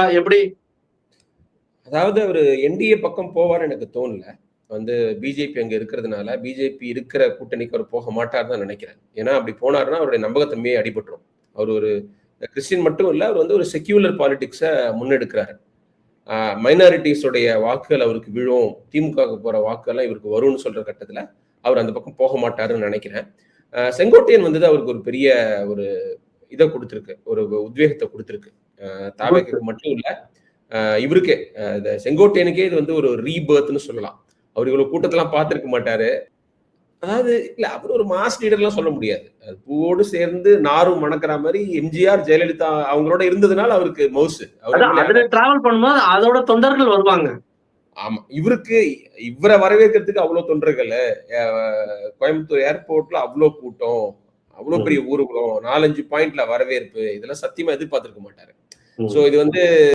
இருக்கா எப்படி? அதாவது அவர் என்டிஏ பக்கம் போவார் எனக்கு தோணல. வந்து பிஜேபி அங்க இருக்கிறதுனால பிஜேபி இருக்கிற கூட்டணிக்கு அவர் போக மாட்டார் தான் நினைக்கிறேன். ஏன்னா அப்படி போனார்னா அவருடைய நம்பகத்தன்மையை அடிபட்டுரும். அவர் ஒரு கிறிஸ்டின் மட்டும் இல்ல அவர் வந்து ஒரு செக்யூலர் பாலிடிக்ஸை முன்னெடுக்கிறாரு. மைனாரிட்டிஸோடைய வாக்குகள் அவருக்கு விழும் திமுக போற வாக்குகள்லாம் இவருக்கு வரும்னு சொல்ற கட்டத்துல அவர் அந்த பக்கம் போக மாட்டாருன்னு நினைக்கிறேன். செங்கோட்டையன் வந்தது அவருக்கு ஒரு பெரிய ஒரு இதை கொடுத்துருக்கு ஒரு உத்வேகத்தை கொடுத்துருக்கு. தாவேக்கு மட்டும் இல்ல இவருக்கே இந்த செங்கோட்டையனுக்கே இது வந்து ஒரு ரீபர்த்னு சொல்லலாம். அவர் இவ்வளவு கூட்டத்தெல்லாம் பார்த்திருக்க மாட்டாரு. அதாவது இல்ல அவர் ஒரு மாஸ் லீடர்லாம் சொல்ல முடியாது. பூவோடு சேர்ந்து நாரும் மணக்கிற மாதிரி எம்ஜிஆர் ஜெயலலிதா அவங்களோட இருந்ததுனால அவருக்கு மவுசு அதுல டிராவல் பண்ணும்போது அதோட தொண்டர்கள் வருவாங்க. ஆமா இவருக்கு இவரை வரவேற்கிறதுக்கு அவ்வளவு தொண்டர்கள். கோயம்புத்தூர் ஏர்போர்ட்ல அவ்வளவு கூட்டம் அவ்வளவு பெரிய ஊர்வலம் நாலஞ்சு பாயிண்ட்ல வரவேற்பு இதெல்லாம் சத்தியமா எதிர்பார்த்திருக்க மாட்டாரு. சோ இது வந்து